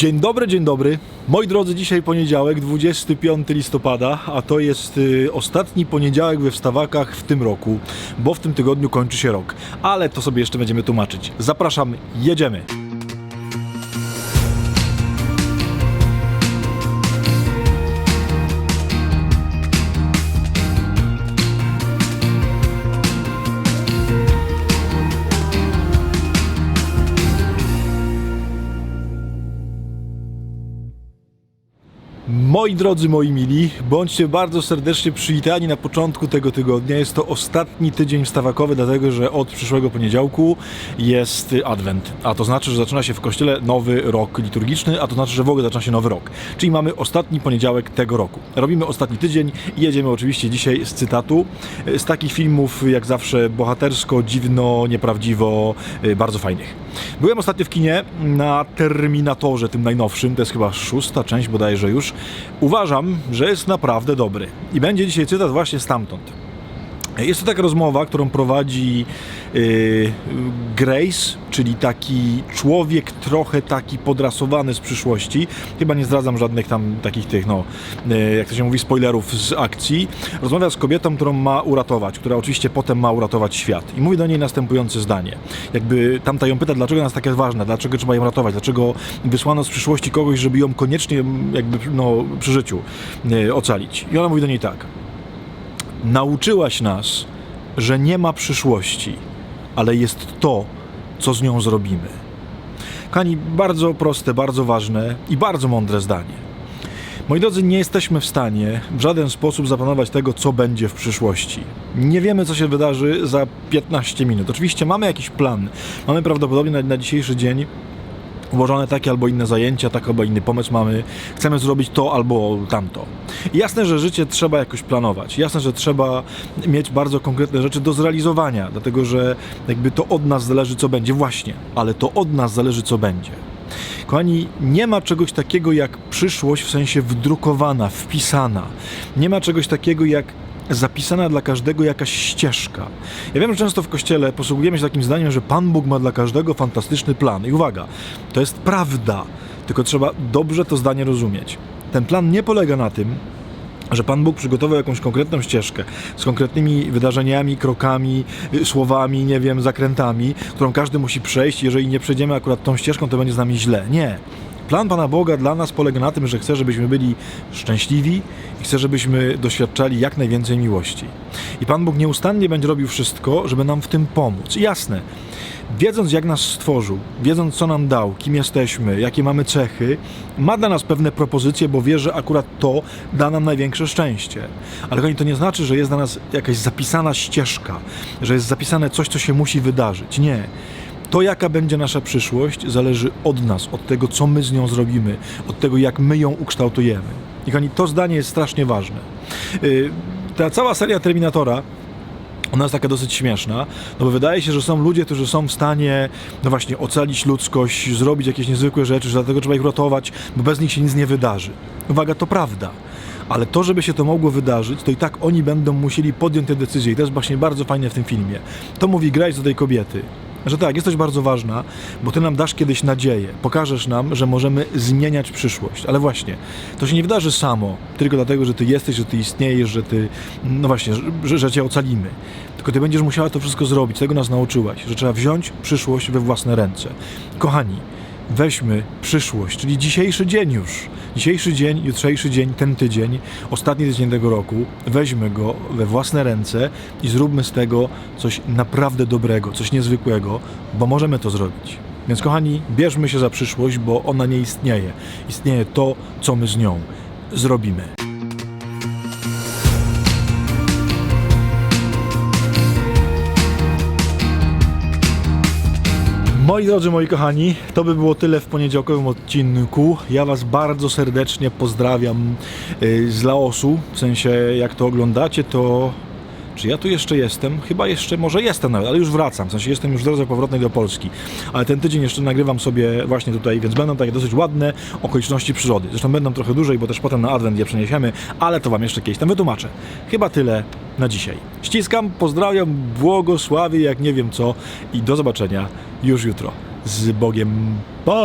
Dzień dobry, dzień dobry. Moi drodzy, dzisiaj poniedziałek, 25 listopada, a to jest y, ostatni poniedziałek we wstawakach w tym roku, bo w tym tygodniu kończy się rok. Ale to sobie jeszcze będziemy tłumaczyć. Zapraszam, jedziemy. Moi drodzy, moi mili, bądźcie bardzo serdecznie przywitani na początku tego tygodnia. Jest to ostatni tydzień wstawakowy, dlatego że od przyszłego poniedziałku jest Adwent. A to znaczy, że zaczyna się w kościele nowy rok liturgiczny, a to znaczy, że w ogóle zaczyna się nowy rok. Czyli mamy ostatni poniedziałek tego roku. Robimy ostatni tydzień i jedziemy oczywiście dzisiaj z cytatu. Z takich filmów, jak zawsze, bohatersko, dziwno, nieprawdziwo, y, bardzo fajnych. Byłem ostatnio w kinie na Terminatorze, tym najnowszym, to jest chyba szósta część bodajże już. Uważam, że jest naprawdę dobry. I będzie dzisiaj cytat właśnie stamtąd. Jest to taka rozmowa, którą prowadzi yy, Grace, czyli taki człowiek trochę taki podrasowany z przyszłości. Chyba nie zdradzam żadnych tam takich tych, no, yy, jak to się mówi, spoilerów z akcji. Rozmawia z kobietą, którą ma uratować, która oczywiście potem ma uratować świat. I mówi do niej następujące zdanie. Jakby tamta ją pyta, dlaczego nas takie ważne, dlaczego trzeba ją ratować, dlaczego wysłano z przyszłości kogoś, żeby ją koniecznie jakby no, przy życiu yy, ocalić. I ona mówi do niej tak nauczyłaś nas, że nie ma przyszłości, ale jest to, co z nią zrobimy. Kochani, bardzo proste, bardzo ważne i bardzo mądre zdanie. Moi drodzy, nie jesteśmy w stanie w żaden sposób zaplanować tego, co będzie w przyszłości. Nie wiemy, co się wydarzy za 15 minut. Oczywiście mamy jakiś plan. Mamy prawdopodobnie na, na dzisiejszy dzień ułożone takie albo inne zajęcia, tak albo inny pomysł mamy, chcemy zrobić to albo tamto. Jasne, że życie trzeba jakoś planować. Jasne, że trzeba mieć bardzo konkretne rzeczy do zrealizowania, dlatego że jakby to od nas zależy, co będzie. Właśnie, ale to od nas zależy, co będzie. Kochani, nie ma czegoś takiego jak przyszłość w sensie wdrukowana, wpisana. Nie ma czegoś takiego jak zapisana dla każdego jakaś ścieżka. Ja wiem, że często w kościele posługujemy się takim zdaniem, że Pan Bóg ma dla każdego fantastyczny plan. I uwaga, to jest prawda, tylko trzeba dobrze to zdanie rozumieć. Ten plan nie polega na tym, że Pan Bóg przygotował jakąś konkretną ścieżkę z konkretnymi wydarzeniami, krokami, y, słowami, nie wiem, zakrętami, którą każdy musi przejść. Jeżeli nie przejdziemy akurat tą ścieżką, to będzie z nami źle. Nie. Plan Pana Boga dla nas polega na tym, że chce, żebyśmy byli szczęśliwi i chce, żebyśmy doświadczali jak najwięcej miłości. I Pan Bóg nieustannie będzie robił wszystko, żeby nam w tym pomóc. Jasne, wiedząc jak nas stworzył, wiedząc co nam dał, kim jesteśmy, jakie mamy cechy, ma dla nas pewne propozycje, bo wie, że akurat to da nam największe szczęście. Ale kochani, to nie znaczy, że jest dla nas jakaś zapisana ścieżka, że jest zapisane coś, co się musi wydarzyć. Nie. To, jaka będzie nasza przyszłość, zależy od nas, od tego, co my z nią zrobimy, od tego, jak my ją ukształtujemy. I kochani, to zdanie jest strasznie ważne. Yy, Ta cała seria Terminatora ona jest taka dosyć śmieszna, no bo wydaje się, że są ludzie, którzy są w stanie, no właśnie, ocalić ludzkość, zrobić jakieś niezwykłe rzeczy, że dlatego trzeba ich ratować, bo bez nich się nic nie wydarzy. Uwaga, to prawda. Ale to, żeby się to mogło wydarzyć, to i tak oni będą musieli podjąć te decyzje. I to jest właśnie bardzo fajne w tym filmie. To mówi Grace do tej kobiety. Że tak, jesteś bardzo ważna, bo ty nam dasz kiedyś nadzieję. Pokażesz nam, że możemy zmieniać przyszłość. Ale właśnie, to się nie wydarzy samo, tylko dlatego, że ty jesteś, że ty istniejesz, że ty, no właśnie, że, że cię ocalimy. Tylko ty będziesz musiała to wszystko zrobić. Tego nas nauczyłaś, że trzeba wziąć przyszłość we własne ręce. Kochani, weźmy przyszłość, czyli dzisiejszy dzień już. Dzisiejszy dzień, jutrzejszy dzień, ten tydzień, ostatni tydzień tego roku, weźmy go we własne ręce i zróbmy z tego coś naprawdę dobrego, coś niezwykłego, bo możemy to zrobić. Więc kochani, bierzmy się za przyszłość, bo ona nie istnieje. Istnieje to, co my z nią zrobimy. Moi drodzy, moi kochani, to by było tyle w poniedziałkowym odcinku. Ja Was bardzo serdecznie pozdrawiam y, z Laosu. W sensie, jak to oglądacie, to. Czy ja tu jeszcze jestem? Chyba jeszcze, może jestem nawet, ale już wracam. W sensie jestem już w drodze powrotnej do Polski. Ale ten tydzień jeszcze nagrywam sobie właśnie tutaj, więc będą takie dosyć ładne okoliczności przyrody. Zresztą będą trochę dłużej, bo też potem na Adwent je przeniesiemy, ale to Wam jeszcze kiedyś tam wytłumaczę. Chyba tyle na dzisiaj. Ściskam, pozdrawiam, błogosławię, jak nie wiem co i do zobaczenia już jutro. Z Bogiem. Pa!